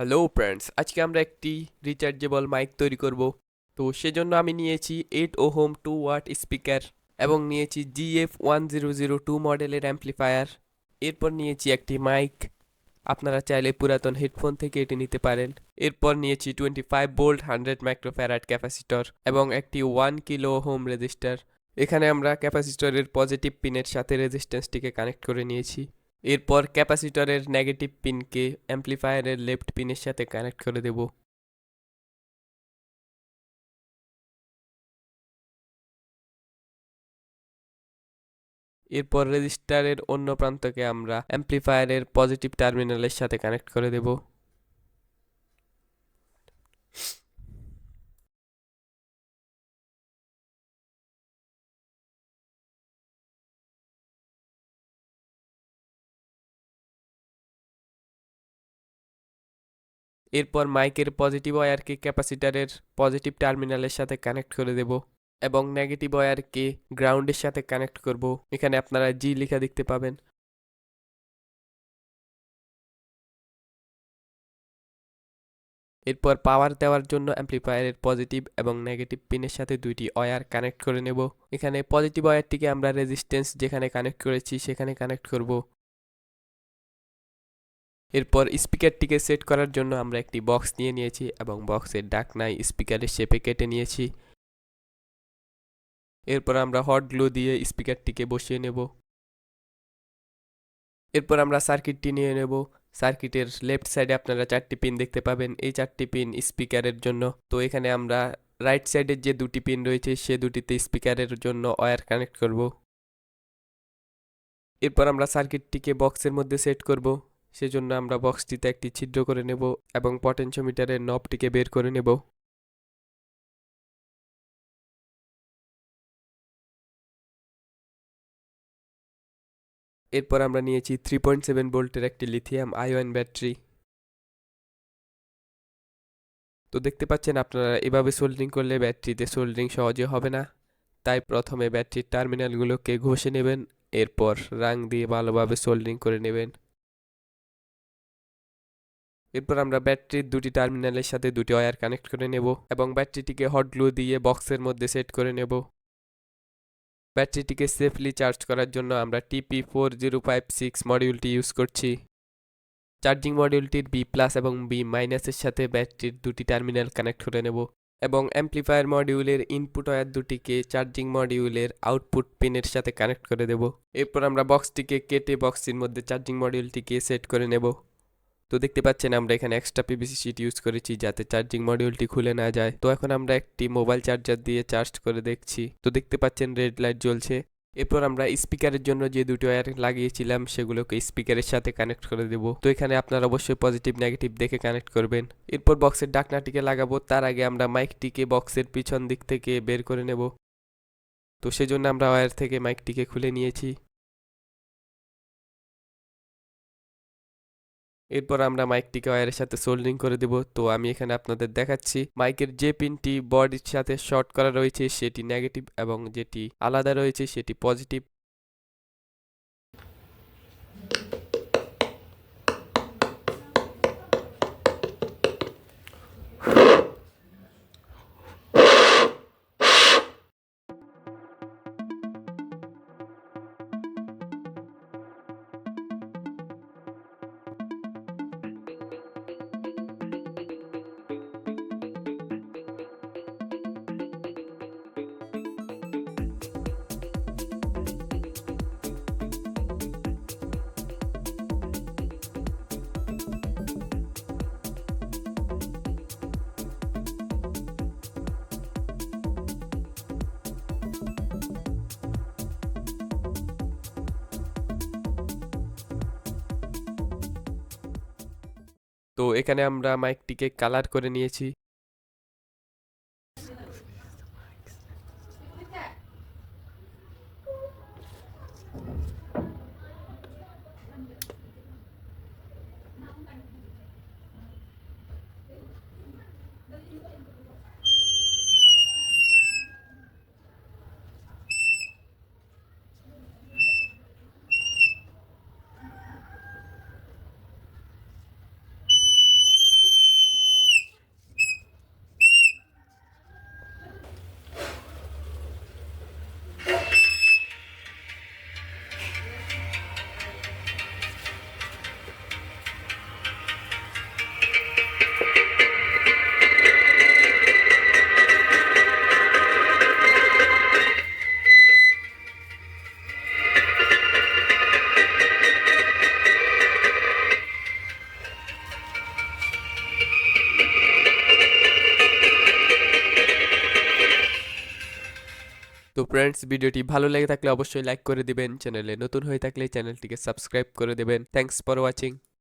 Hello friends আজকে আমরা একটি রিচার্জেবল মাইক তৈরি করব। তো সেজন্য আমি নিয়েছি এইট ও হোম টু ওয়াট স্পিকার এবং নিয়েছি GF one zero zero two মডেলের অ্যাম্প্লিফায়ার এরপর নিয়েছি একটি মাইক আপনারা চাইলে পুরাতন হেডফোন থেকে এটি নিতে পারেন। এরপর নিয়েছি twenty five volt hundred microfarad capacitor এবং একটি ওয়ান কিলো হোম রেজিস্টার এখানে আমরা ক্যাপাসিটরের পজিটিভ পিনের সাথে রেজিস্ট্যান্সটিকে কানেক্ট করে নিয়েছি। এরপর ক্যাপাসিটরের নেগেটিভ পিনকে অ্যাম্প্লিফায়ারের লেফট পিনের সাথে কানেক্ট করে দেব। এরপর রেজিস্টারের অন্য প্রান্তকে আমরা অ্যাম্প্লিফায়ারের পজিটিভ টার্মিনালের সাথে কানেক্ট করে দেব। এরপর মাইকের পজিটিভ ওয়্যারকে ক্যাপাসিটারের পজিটিভ টার্মিনালের সাথে কানেক্ট করে দেব এবং নেগেটিভ ওয়্যারকে গ্রাউন্ডের সাথে কানেক্ট করব। এখানে আপনারা জি লেখা দেখতে পাবেন। এরপর পাওয়ার দেওয়ার জন্য অ্যাম্প্লিফায়ারের পজিটিভ এবং নেগেটিভ পিনের সাথে দুইটি ওয়্যার কানেক্ট করে নেব। এখানে পজিটিভ ওয়্যারটিকে আমরা রেজিস্ট্যান্স যেখানে কানেক্ট করেছি সেখানে কানেক্ট করব। এরপর স্পিকারটিকে সেট করার জন্য আমরা একটি বক্স নিয়ে নিয়েছি এবং বক্সের ডাকনায় স্পিকারের শেপে কেটে নিয়েছি। এরপর আমরা হট গ্লু দিয়ে স্পিকারটিকে বসিয়ে নেব। এরপর আমরা সার্কিটটি নিয়ে নেব। সার্কিটের লেফট সাইডে আপনারা চারটি পিন দেখতে পাবেন, এই চারটি পিন স্পিকারের জন্য। তো এখানে আমরা রাইট সাইডের যে দুটি পিন রয়েছে, সে দুটিতে স্পিকারের জন্য ওয়্যার কানেক্ট করব। এরপর আমরা সার্কিটটিকে বক্সের মধ্যে সেট করব। সেজন্য আমরা বক্সটিতে একটি ছিদ্র করে নেব এবং পটেনশিওমিটারের নবটিকে বের করে নেব। এরপর আমরা নিয়েছি থ্রি পয়েন্ট সেভেন ভোল্টের একটি লিথিয়াম আয়ন ব্যাটারি। তো দেখতে পাচ্ছেন আপনারা, এভাবে সোল্ডারিং করলে ব্যাটারিতে সোল্ডারিং সহজে হবে না। তাই প্রথমে ব্যাটারির টার্মিনালগুলোকে ঘষে নেবেন, এরপর রাং দিয়ে ভালোভাবে সোল্ডারিং করে নেবেন। এরপর আমরা ব্যাটারির দুটি টার্মিনালের সাথে দুটি ওয়্যার কানেক্ট করে নেব এবং ব্যাটারিটিকে হট গ্লু দিয়ে বক্সের মধ্যে সেট করে নেব। ব্যাটারিটিকে সেফলি চার্জ করার জন্য আমরা TP four zero five six মডিউলটি ইউজ করছি। চার্জিং মডিউলটির বি প্লাস এবং বি মাইনাসের সাথে ব্যাটারির দুটি টার্মিনাল কানেক্ট করে নেব এবং অ্যাম্প্লিফায়ার মডিউলের ইনপুট ওয়্যার দুটিকে চার্জিং মডিউলের আউটপুট পিনের সাথে কানেক্ট করে দেব। এরপর আমরা বক্সটিকে কেটে বক্সটির মধ্যে চার্জিং মডিউলটিকে সেট করে নেব। তো দেখতে পাচ্ছেন আমরা এখানে এক্সট্রা পিভিসি শিট ইউজ করেছি যাতে চার্জিং মডিউলটি খুলে না যায়। তো এখন আমরা একটি মোবাইল চার্জার দিয়ে চার্জ করে দেখছি। তো দেখতে পাচ্ছেন রেড লাইট জ্বলছে। এরপর আমরা স্পিকারের জন্য যে দুটো ওয়্যার লাগিয়েছিলাম, সেগুলোকে স্পিকারের সাথে কানেক্ট করে দেব। তো এখানে আপনারা অবশ্যই পজিটিভ নেগেটিভ দেখে কানেক্ট করবেন। এরপর বক্সের ডাকনাটিকে লাগাবো। তার আগে আমরা মাইকটিকে বক্সের পিছন দিক থেকে বের করে নেব। তো সেজন্য আমরা ওয়্যার থেকে মাইকটিকে খুলে নিয়েছি। এরপর আমরা মাইকটিকে ওয়্যারের সাথে সোল্ডিং করে দেব। তো আমি এখানে আপনাদের দেখাচ্ছি মাইকের যে পিনটি বডির সাথে শর্ট করা রয়েছে, সেটি নেগেটিভ এবং যেটি আলাদা রয়েছে, সেটি পজিটিভ তো এখানে আমরা মাইকটিকে কালার করে নিয়েছি। ফ্রেন্ডস ভিডিওটি ভালো লেগে থাকলে অবশ্যই লাইক করে দিবেন। চ্যানেলে নতুন হয়ে থাকলে চ্যানেলটিকে সাবস্ক্রাইব করে দেবেন। Thanks for watching